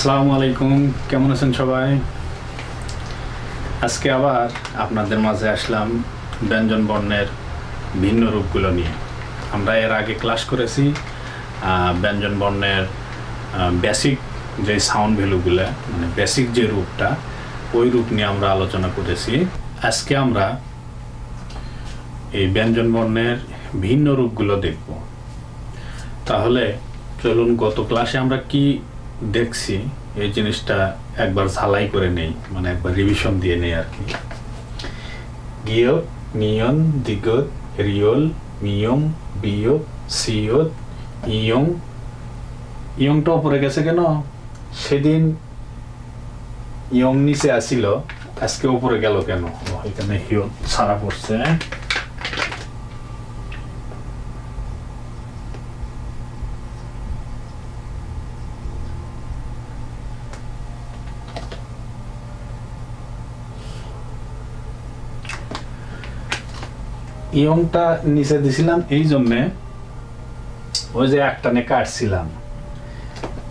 আসসালামু আলাইকুম, কেমন আছেন সবাই? আজকে আবার আপনাদের মাঝে আসলাম ব্যঞ্জন বর্ণের ভিন্ন রূপগুলো নিয়ে। আমরা এর আগে ক্লাস করেছি ব্যঞ্জন বর্ণের বেসিক যে সাউন্ড ভ্যালুগুলো মানে বেসিক যে রূপটা, ওই রূপ নিয়ে আমরা আলোচনা করেছি। আজকে আমরা এই ব্যঞ্জন বর্ণের ভিন্ন রূপগুলো দেখব। তাহলে চলুন গত ক্লাসে আমরা কি দেখছি, এই জিনিসটা একবার ঝালাই করে নেই মানে একবার রিভিশন দিয়ে নেই আর কি। গিয়ক মিয়ন দিগত, রিয়ল মিয়ম বিয়ত, সিয়ত, ইয়ং। ইয়ংটা উপরে গেছে কেন? সেদিন ইয়ং নিচে আসিল, আজকে উপরে গেল কেন? এখানে হিয়ত ছাড়া পড়ছে। ইয়ংটা নিচে দিছিলাম, এই জন্যে ওই যে একটানে কাটছিলাম।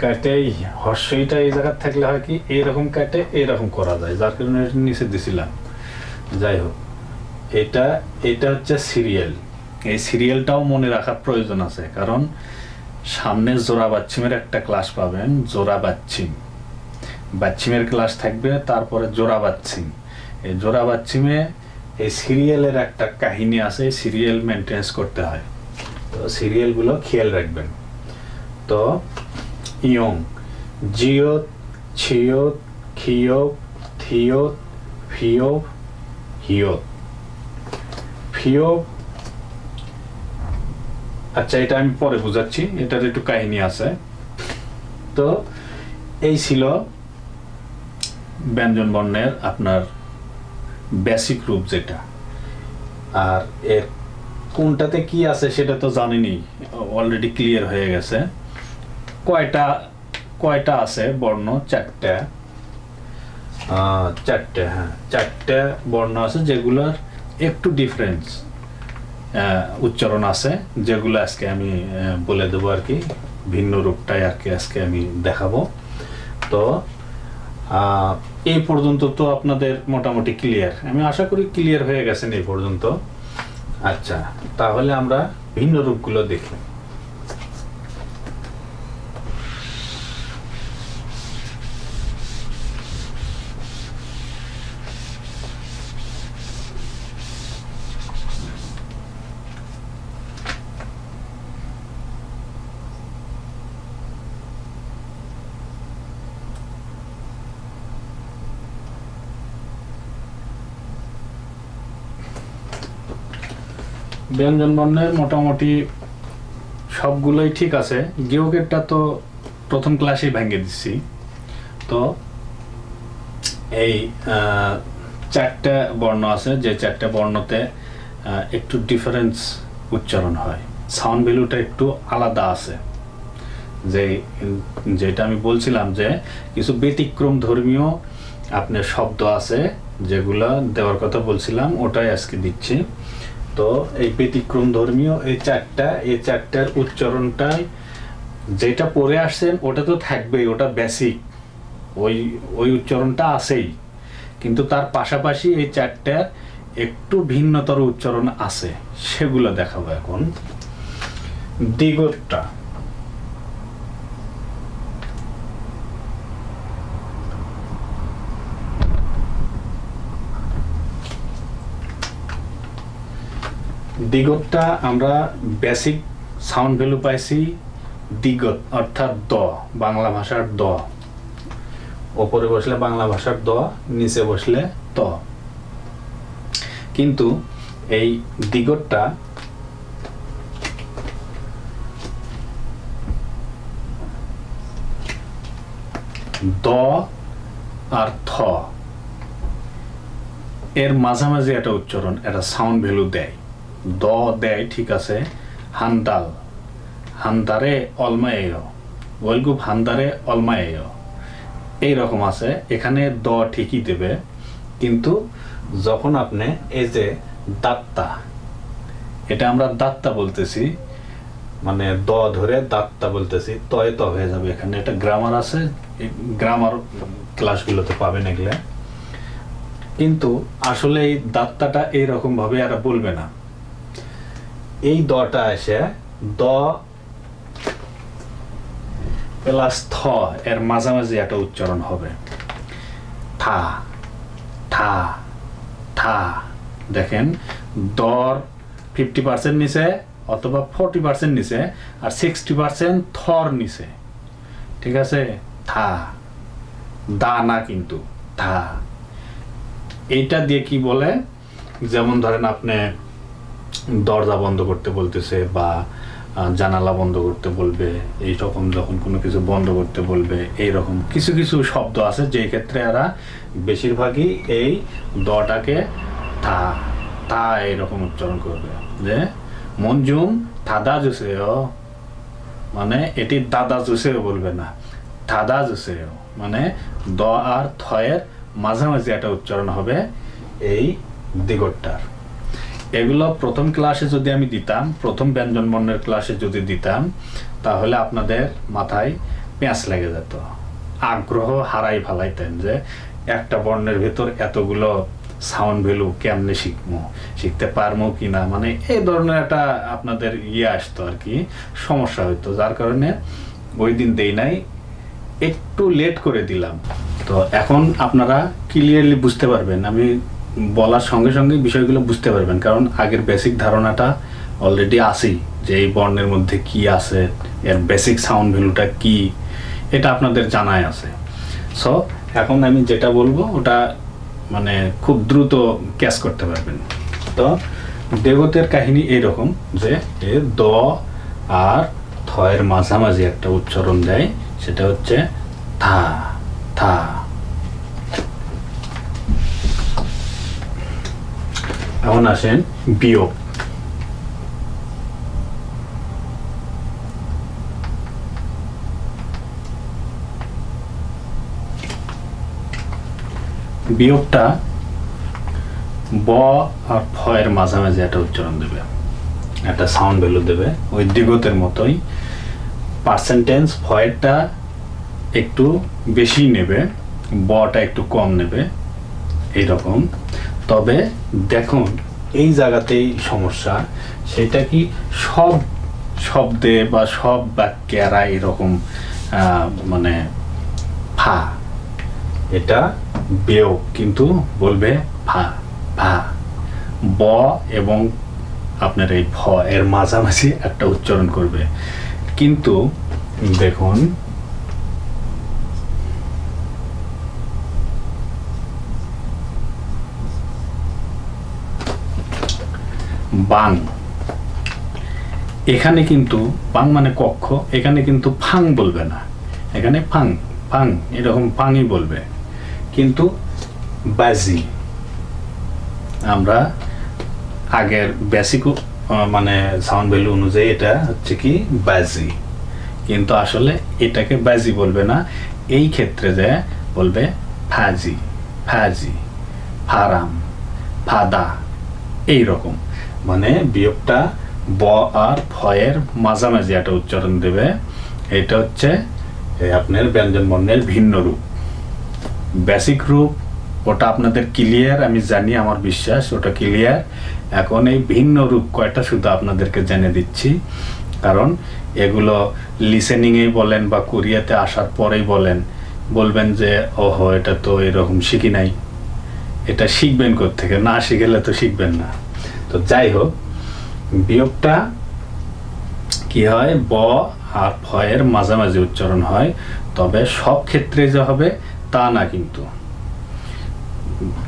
কাটে হর্ষইটা এই জায়গার থাকলে হয় কি এইরকম কাটে এইরকম করা যায়, যার কারণে নিচে দিছিলাম। যাই হোক, এটা এটা হচ্ছে সিরিয়াল। এই সিরিয়ালটাও মনে রাখার প্রয়োজন আছে, কারণ সামনে জোড়া বাচ্চিমের একটা ক্লাস পাবেন, জোড়া বাচ্চিম। বাচ্চিমের ক্লাস থাকবে, তারপরে জোড়া বাচ্চিম। এই জোড়া বাচ্চিমে এই সিরিয়ালের একটা কাহিনী আছে, সিরিয়াল মেনটেন্স করতে হয়। তো সিরিয়ালগুলো খেয়াল রাখবেন। তো ইয়ং জিওত ছিয়ত খিয়ত থিয়ত ফিয়ব হিয়ত। ফিয়ব আচ্ছা এটা আমি পরে বুঝাচ্ছি, এটার একটু কাহিনী আছে। তো এই ছিল ব্যঞ্জন বর্ণের আপনার বেসিক রূপ যেটা। আর এর কোনটাতে কি আছে সেটা তো জানিনি অলরেডি ক্লিয়ার হয়ে গেছে। কয়টা কয়টা আছে বর্ণ? চারটা। চারটে হ্যাঁ। চারটে বর্ণ আছে যেগুলোর একটু ডিফারেন্স উচ্চারণ আছে, যেগুলো আজকে আমি বলে দেবো আর কি। ভিন্ন রূপটাই আর কি আজকে আমি দেখাবো। তো এই পর্যন্ত তো আপনাদের মোটামুটি ক্লিয়ার আমি আশা করি ক্লিয়ার হয়ে গেছেন এই পর্যন্ত। আচ্ছা তাহলে আমরা ভিন্ন রূপগুলো দেখি। ব্যঞ্জন বর্ণের মোটামুটি সবগুলোই ঠিক আছে। গেউকেরটা তো প্রথম ক্লাসেই ভেঙে দিচ্ছি তো এই চারটা বর্ণ আছে, যে চারটা বর্ণতে একটু ডিফারেন্স উচ্চারণ হয়। সাউন্ড ভ্যালুটা একটু আলাদা আছে। যে, যেটা আমি বলছিলাম যে, কিছু ব্যতিক্রম ধর্মীয় আপনার শব্দ আছে, যেগুলো দেওয়ার কথা বলছিলাম, ওটাই আজকে দিচ্ছি। তো এই ব্যতিক্রম ধর্মীয় এই চারটা, এই চারটার উচ্চারণটাই যেটা পড়ে আসছেন, ওটা তো থাকবেই, ওটা বেসিক ওই ওই উচ্চারণটা আছেই। কিন্তু তার পাশাপাশি এই চারটার একটু ভিন্নতর উচ্চারণ আছে, সেগুলো দেখাবো এখন। দিগটটা দিগতটা আমরা বেসিক সাউন্ড ভ্যালু পাইছি দিগত, অর্থাৎ দ, বাংলা ভাষার দ। ওপরে বসলে বাংলা ভাষার দ, নিচে বসলে ত। কিন্তু এই দিগতটা দ আর থ। এর মাঝামাঝি একটা উচ্চারণ একটা সাউন্ড ভ্যালু দেয়। দ দেয়, ঠিক আছে হান্দাল হান্দারে অলমায়েয়। ওয়েলগুপ হান্দারে অলমায়েয়। এই রকম আছে, এখানে দ ঠিকই দেবে, কিন্তু যখন আপনি এই যে দাত্তা, এটা আমরা দাত্তা বলতেছি মানে দ ধরে দাঁতটা বলতেছি, তয়ে ত হয়ে যাবে এখানে। একটা গ্রামার আছে গ্রামার ক্লাসগুলোতে পাবেন এগুলো। কিন্তু আসলে এই দাত্তাটা এইরকমভাবে আর বলবে না। এই দটা এসে দ প্লাস থ, এর মাঝামাঝি একটা উচ্চারণ হবে। থা থা থা। দেখেন, দর ফিফটি পার্সেন্ট নিচে অথবা ফোরটি পার্সেন্ট নিচে আর সিক্সটি পার্সেন্ট থর নিচে। ঠিক আছে? থা। দা না কিন্তু, থা। এইটা দিয়ে কি বলে? যেমন ধরেন আপনি দরজা বন্ধ করতে বলতেছে বা জানালা বন্ধ করতে বলবে, এই রকম যখন কোনো কিছু বন্ধ করতে বলবে, এই রকম কিছু কিছু শব্দ আছে যেই ক্ষেত্রে এরা বেশিরভাগই এই দটাকে তা তা এইরকম উচ্চারণ করবে। যে, মঞ্জুম থাদা জুসেও মানে এটি দাদা জুসেও বলবে না দাদা জুসেও মানে দ আর থয়ের মাঝামাঝি একটা উচ্চারণ হবে এই দিগটটার। এগুলো প্রথম ক্লাসে যদি আমি দিতাম, প্রথম ব্যঞ্জন বর্ণের ক্লাসে যদি দিতাম, তাহলে আপনাদের মাথায় পেঁয়াজ লেগে যেত। আগ্রহ হারাই ফেলাইতেন যে একটা বর্ণের ভেতর এতগুলো সাউন্ড ভ্যালু কেমনে শিখব? শিখতে পারব কি না মানে এই ধরনের একটা আপনাদের ইয়ে আসতো আর কি, সমস্যা হইতো। যার কারণে ওই দিন দেই নাই, একটু লেট করে দিলাম। তো এখন আপনারা ক্লিয়ারলি বুঝতে পারবেন। আমি বলার সঙ্গে সঙ্গে বিষয়গুলো বুঝতে পারবেন। কারণ আগের বেসিক ধারণাটা অলরেডি আছেই যে এই বর্ণের মধ্যে কি আছে, এর বেসিক সাউন্ড ভ্যালুটা কি, এটা আপনাদের জানাই আছে। সো এখন আমি যেটা বলব, ওটা মানে খুব দ্রুত ক্যাচ করতে পারবেন। তো, দেবতের কাহিনী এইরকম যে এ দ আর থয়ের মাঝামাঝি একটা উচ্চারণ দেয়, সেটা হচ্ছে থা থা। এখন আসেন বিয়োগ। বিয়োগটা ব আর ফ এর মাঝামাঝি একটা উচ্চারণ দেবে, একটা সাউন্ড ভ্যালু দেবে। ওই দিগতের মতোই পার্সেন্টেজ ফয়েরটা একটু বেশি নেবে, বটা একটু কম নেবে, এইরকম। তবে দেখুন, এই জায়গাতেই সমস্যা, সেটা কি সব শব্দে বা সব বাক্যেরা এরকম মানে ফা, এটা বেও, কিন্তু বলবে ফা ফা। ব এবং আপনার এই ফ এর মাঝামাঝি একটা উচ্চারণ করবে। কিন্তু দেখুন বাং এখানে কিন্তু বাং মানে কক্ষ, এখানে কিন্তু ফাং বলবে না। এখানে ফাং ফাং, এরকম ফাংই বলবে। কিন্তু বাজি, আমরা আগের বেসিক মানে সাউন্ড ভ্যালু অনুযায়ী এটা হচ্ছে কি বাজি। কিন্তু আসলে এটাকে বাজি বলবে না, এই ক্ষেত্রে যে বলবে ফাজি ফাজি, ফারাম, ফাদা এই রকম মানে বিয়োগটা ব আর ফয়ের মাঝামাঝি একটা উচ্চারণ দেবে। এটা হচ্ছে আপনার ব্যঞ্জন বর্ণের ভিন্ন রূপ। বেসিক রূপ, ওটা আপনাদের ক্লিয়ার আমি জানি আমার বিশ্বাস, ওটা ক্লিয়ার এখন এই ভিন্ন রূপ কয়টা শুধু আপনাদেরকে জেনে দিচ্ছি। কারণ এগুলো লিসেনিংয়ে বলেন বা কোরিয়াতে আসার পরেই বলেন। বলবেন যে, ওহো, এটা তো এরকম শিখি নাই। এটা শিখবেন থেকে না শিখেলে তো শিখবেন না। তো যাই হোক বিয়োগটা কি হয়? ব আর ফয়ের মাঝামাঝি উচ্চারণ হয়। তবে সব ক্ষেত্রে যে হবে, তা না কিন্তু।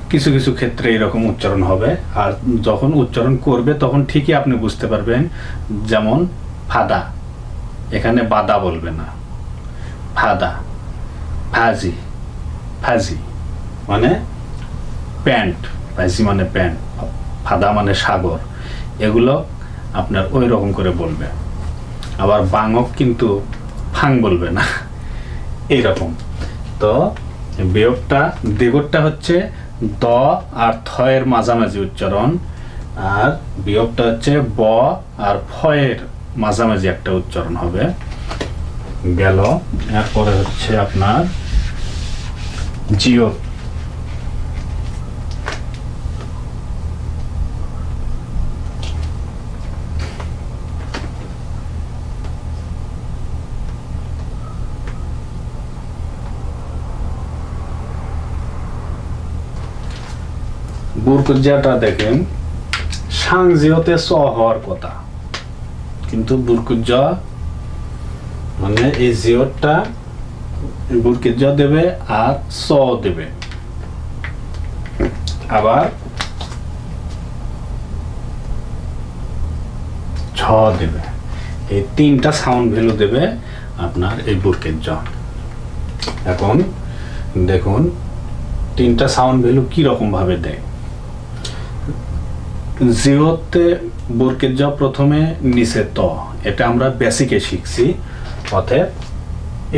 কিছু কিছু ক্ষেত্রে এরকম উচ্চারণ হবে। আর যখন উচ্চারণ করবে, তখন ঠিকই আপনি বুঝতে পারবেন। যেমন, ফাদা। এখানে বাদা বলবে না। ফাদা। ফাজি। ফাজি। মানে প্যান্ট। ফাজি মানে প্যান্ট। ফাদা মানে সাগর, এগুলো আপনার ওই রকম করে বলবে। আবার বাঙক কিন্তু ফাং বলবে না, এইরকম। তো বিয়োগটা দেগরটা হচ্ছে দ আর থয়ের মাঝামাঝি উচ্চারণ, আর বিয়োগটা হচ্ছে ব আর ফয়ের মাঝামাঝি একটা উচ্চারণ হবে। গেল, এরপরে হচ্ছে আপনার জিও বুরকুজাটা দেখেন সাংজিওতে স হওয়ার কথা। কিন্তু বুরকুজা মানে এই জিওরটা বুরকুজা দেবে আর স দেবে। আবার ছ দেবে। এই তিনটা সাউন্ড ভ্যালু দেবে আপনার এই বুরকের জ এখন দেখুন, তিনটা সাউন্ড ভ্যালু কি রকম ভাবে দেয়? জিওতে বুরকের জ প্রথমে নিচে ত। এটা আমরা বেসিকে শিখছি, অতএব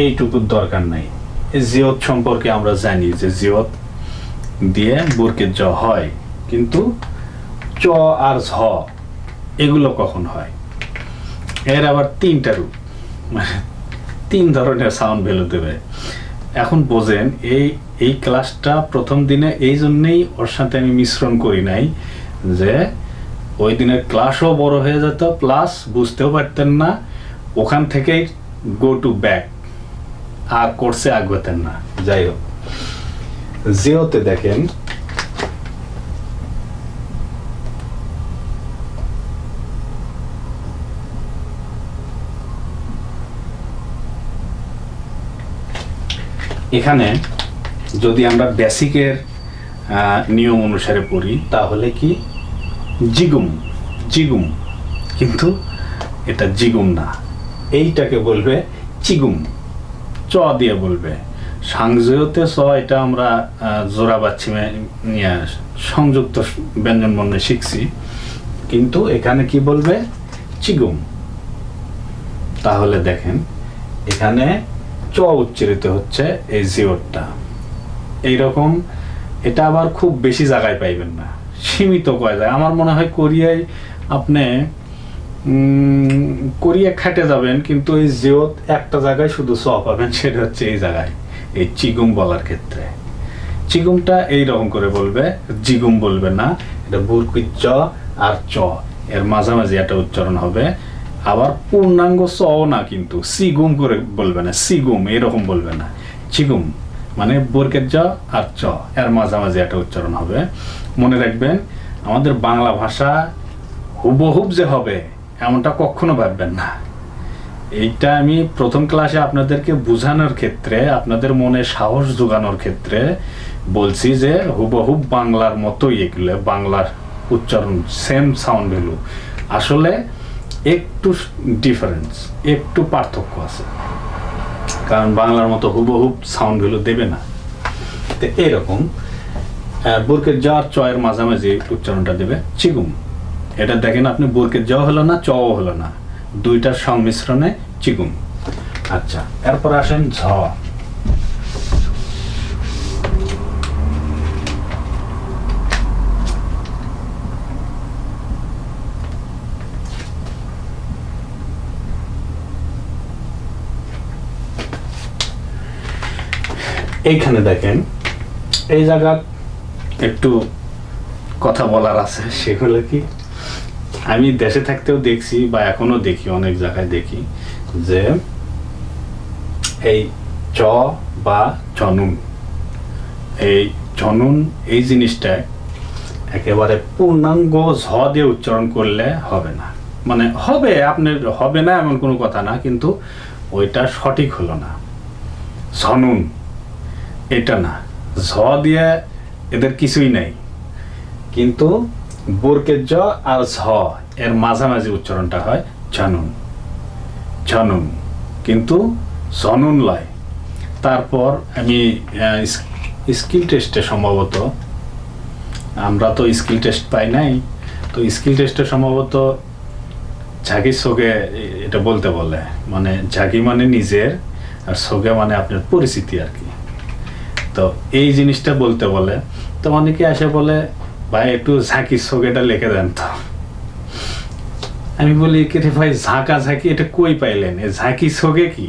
এইটুকুর দরকার নাই। জিওত সম্পর্কে আমরা জানি যে জিওত দিয়ে বুরকের জ হয়, কিন্তু চ আর ঝ, এগুলো কখন হয়? এর আবার তিনটা রূপ মানে তিন ধরনের সাউন্ড ভ্যালু দেবে। এখন বোঝেন, এই এই ক্লাসটা প্রথম দিনে এই জন্যেই ওর সাথে আমি মিশ্রণ করি নাই যে ওই দিনের ক্লাসও বড় হয়ে যেত প্লাস বুঝতেও পারতেন না, ওখান থেকেই গো টু ব্যাক আর কোর্সে আগাতেন না। যাই হোক। জিওতে দেখেন। এখানে যদি আমরা বেসিকের নিয়ম অনুসারে পড়ি, তাহলে কি? জিগুম জিগুম। কিন্তু এটা জিগুম না। এইটাকে বলবে চিগুম। চ দিয়ে বলবে। সাংজয়তে স এটা আমরা জোড়া বাচ্চিমে নিয়ে সংযুক্ত ব্যঞ্জন বর্ণে শিখছি। কিন্তু এখানে কি বলবে? চিগুম। তাহলে দেখেন, এখানে চ উচ্চারিত হচ্ছে এই জিওরটা এইরকম, এটা আবার খুব বেশি জায়গায় পাইবেন না। সীমিত কয় যায়। আমার মনে হয় কোরিয়ায় আপনি কোরিয়া খেটে যাবেন, কিন্তু এই জিওত একটা জায়গায় শুধু চ পাবেন, সেটা হচ্ছে এই জায়গায়, এই চিগুম বলার ক্ষেত্রে। চিগুমটা এই রকম করে বলবে, জিগুম বলবে না, এটা বুরকুই চ আর চ। এর মাঝামাঝি একটা উচ্চারণ হবে। আবার পূর্ণাঙ্গ চ না কিন্তু, সিগুম করে বলবে না, সিগুম, এরকম বলবে না। চিগুম মানে বরকের জ আর চ, এর মাঝামাঝি একটা উচ্চারণ হবে। মনে রাখবেন, আমাদের বাংলা ভাষা হুবহুব যে হবে, এমনটা কখনো ভাববেন না। এইটা আমি প্রথম ক্লাসে আপনাদেরকে বোঝানোর ক্ষেত্রে, আপনাদের মনে সাহস যোগানোর ক্ষেত্রে বলছি যে হুবহুব বাংলার মতোই এগুলো, বাংলার উচ্চারণ সেম সাউন্ড ভ্যালু আসলে একটু ডিফারেন্স একটু পার্থক্য আছে। কারণ বাংলার মতো হুবহুব সাউন্ড ভ্যালু দেবে না। তো এরকম বুরকের জ আর চয়ের মাঝামাঝি উচ্চারণটা দেবে। চিগুম। এটা দেখেন আপনি, বুরকের জ হলো না, চও হলো না। দুইটার সংমিশ্রণে চিগুম। আচ্ছা এরপর আসেন ঝ। এইখানে দেখেন, এই জায়গা একটু কথা বলার আছে। সেগুলো কি? আমি দেশে থাকতেও দেখছি বা এখনও দেখি, অনেক জায়গায় দেখি যে এই চ বা চনুন, এই চনুন, এই জিনিসটা একেবারে পূর্ণাঙ্গ ঝ দিয়ে উচ্চারণ করলে হবে না। মানে হবে, আপনার হবে না এমন কোনো কথা না, কিন্তু ওইটা সঠিক হলো না। ঝনুন, এটা না। ঝ দিয়ে এদের কিছুই নাই। কিন্তু বোরকের জ আর ঝ এর মাঝামাঝি উচ্চারণটা হয় ঝনুন। ঝনুন। কিন্তু ঝনুন লয়। তারপর আমি স্কিল টেস্টে সম্ভবত, আমরা তো স্কিল টেস্ট পাই নাই, তো স্কিল টেস্টে সম্ভবত ঝাঁকি সোগে এটা বলতে বলে। মানে ঝাঁকি মানে নিজের, আর সোগে মানে আপনার পরিচিতি আর কি। তো এই জিনিসটা বলতে বলে, তো অনেকে এসে বলে, ভাই, একটু ঝাঁকি সোগেটা লিখে দেন তো। আমি বলি কে ভাই, ঝাঁকা ঝাঁকি, এটা কই পাইলেন? এ ঝাঁকি ছগে কি?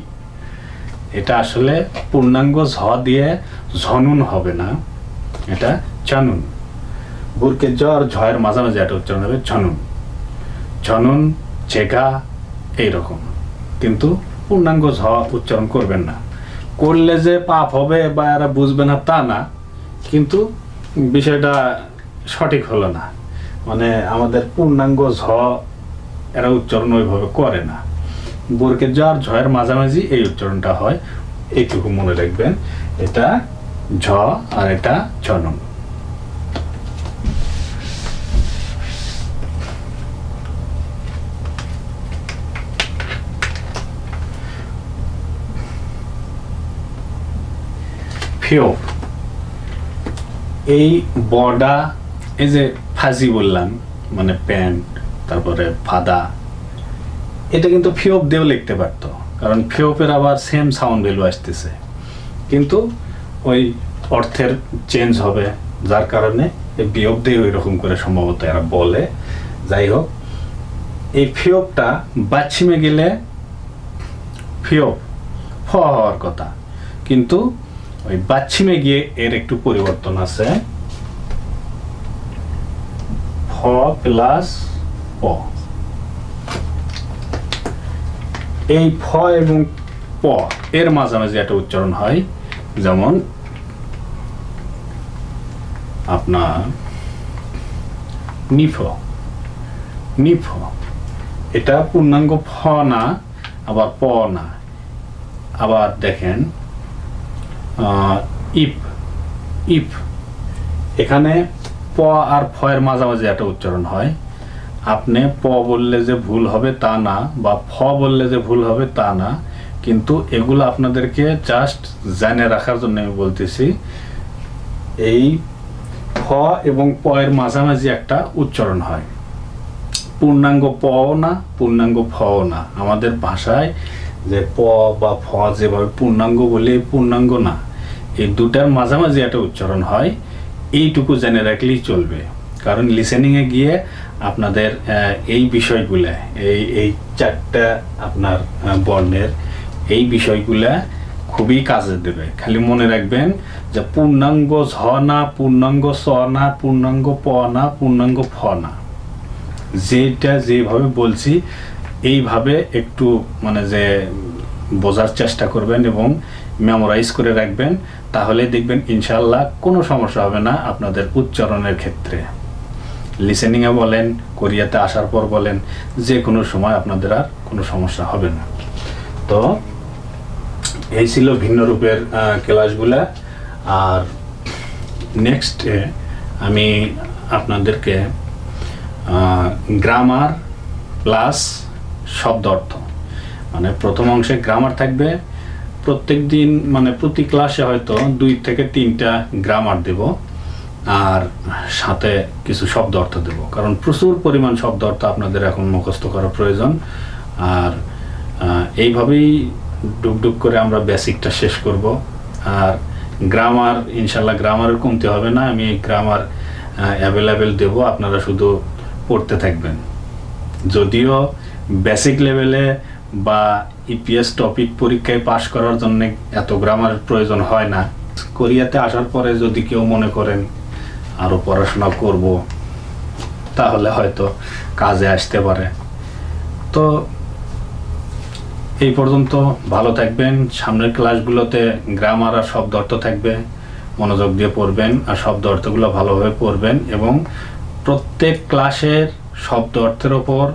এটা আসলে পূর্ণাঙ্গ ঝ দিয়ে ঝনুন হবে না, এটা চানুন বুরকে জ আর ঝয়ের মাঝামাঝি একটা উচ্চারণ হবে ঝনুন। ঝনুন চেঘা এইরকম। কিন্তু পূর্ণাঙ্গ ঝ উচ্চারণ করবেন না। করলে যে পাপ হবে বা এরা বুঝবে না, তা না। কিন্তু বিষয়টা সঠিক হলো না। মানে আমাদের পূর্ণাঙ্গ ঝ এরা উচ্চারণ ওইভাবে করে না। বোরকে জ আর ঝয়ের মাঝামাঝি এই উচ্চারণটা হয়। এইটুকু মনে রাখবেন। এটা ঝ আর এটা জনম ফিওপ এই বডা, এই যে ফাজি বললাম মানে প্যান্ট, তারপরে ফাদা, এটা কিন্তু ফিওপ দিয়েও লিখতে পারতো, কারণ ফিওপের আবার সেম সাউন্ড ভ্যালু আসতেছে। কিন্তু ওই অর্থের চেঞ্জ হবে, যার কারণে এই বিয়োগ দিয়ে ওই রকম করে সম্ভবত এরা বলে। যাই হোক, এই ফিওপটা বাচ্ছিমে গেলে ফিওপ, ফ হওয়ার কথা। কিন্তু ওই বাচ্ছিমে গিয়ে এর একটু পরিবর্তন আছে। ফ প্লাস প। এই ফ এবং প এর মাঝামাঝি একটা উচ্চারণ হয়, যেমন আপনার নিফ। নিফ। এটা পূর্ণাঙ্গ ফ না, আবার প না। আবার দেখেন ইপ ইপ এখানে প আর ফ এর মাঝামাঝি একটা উচ্চারণ হয়। আপনি প বললে যে ভুল হবে তা না, বা ফ বললে যে ভুল হবে তা না, কিন্তু এগুলো আপনাদেরকে জাস্ট জেনে রাখার জন্য আমি বলতেছি। এই ফ এবং প এর মাঝামাঝি একটা উচ্চারণ হয়। পূর্ণাঙ্গ পও না, পূর্ণাঙ্গ ফও না। আমাদের ভাষায় যে প বা ফ যেভাবে পূর্ণাঙ্গ বলে পূর্ণাঙ্গ না, এই দুটার মাঝামাঝি একটা উচ্চারণ হয়, এইটুকু জেনে রাখলেই চলবে। কারণ লিসেনিংয়ে গিয়ে আপনাদের এই বিষয়গুলা, এই এই চারটা আপনার বর্ণের এই বিষয়গুলা খুবই কাজে দেবে। খালি মনে রাখবেন যে পূর্ণাঙ্গ ঝ না, পূর্ণাঙ্গ স না, পূর্ণাঙ্গ প না, পূর্ণাঙ্গ ফ না। যেটা যেভাবে বলছি এইভাবে একটু মানে যে বোঝার চেষ্টা করবেন এবং মেমোরাইজ করে রাখবেন তাহলে দেখবেন ইনশাল্লাহ কোনো সমস্যা হবে না আপনাদের উচ্চারণের ক্ষেত্রে। লিসেনিংয়ে বলেন, কোরিয়াতে আসার পর বলেন, যে কোনো সময় আপনাদের আর কোনো সমস্যা হবে না। তো এই ছিল ভিন্ন রূপের ক্লাসগুলা আর নেক্সটে আমি আপনাদেরকে গ্রামার প্লাস শব্দ অর্থ। মানে প্রথম অংশে গ্রামার থাকবে, প্রত্যেক দিন মানে প্রতি ক্লাসে হয়তো দুই থেকে তিনটা গ্রামার দেব, আর সাথে কিছু শব্দ অর্থ দেব। কারণ প্রচুর পরিমাণ শব্দ অর্থ আপনাদের এখন মুখস্থ করা প্রয়োজন, আর এইভাবেই ডুকডুক করে আমরা বেসিকটা শেষ করব। আর গ্রামার ইনশাল্লাহ গ্রামারের কমতে হবে না, আমি গ্রামার অ্যাভেলেবেল দেব, আপনারা শুধু পড়তে থাকবেন। যদিও বেসিক লেভেলে বা ইপিএস টপিক পরীক্ষায় পাশ করার জন্য এত গ্রামারের প্রয়োজন হয় না। কোরিয়াতে আসার পরে যদি কেউ মনে করেন আরও পড়াশোনা করব, তাহলে হয়তো কাজে আসতে পারে। তো এই পর্যন্ত, ভালো থাকবেন। সামনের ক্লাসগুলোতে গ্রামার আর শব্দ অর্থ থাকবে। মনোযোগ দিয়ে পড়বেন আর শব্দ অর্থগুলো ভালোভাবে পড়বেন এবং প্রত্যেক ক্লাসের শব্দ অর্থের ওপর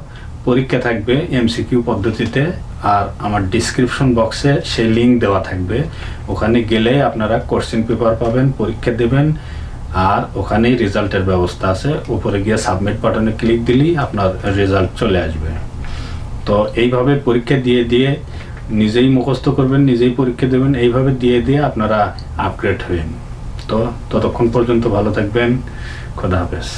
পরীক্ষা থাকবে এমসিকিউ পদ্ধতিতে আর আমার ডিসক্রিপশন বক্সে সেই লিঙ্ক দেওয়া থাকবে। ওখানে গেলে আপনারা কোশ্চেন পেপার পাবেন, পরীক্ষা দেবেন আর ওখানেই রেজাল্টের ব্যবস্থা আছে। উপরে গিয়ে সাবমিট বাটনে ক্লিক দিলেই আপনার রেজাল্ট চলে আসবে। তো এইভাবে পরীক্ষা দিয়ে দিয়ে নিজেই মুখস্থ করবেন, নিজেই পরীক্ষা দেবেন, এইভাবে দিয়ে দিয়ে আপনারা আপগ্রেড হবেন। তো ততক্ষণ পর্যন্ত ভালো থাকবেন। খোদা হাফেজ।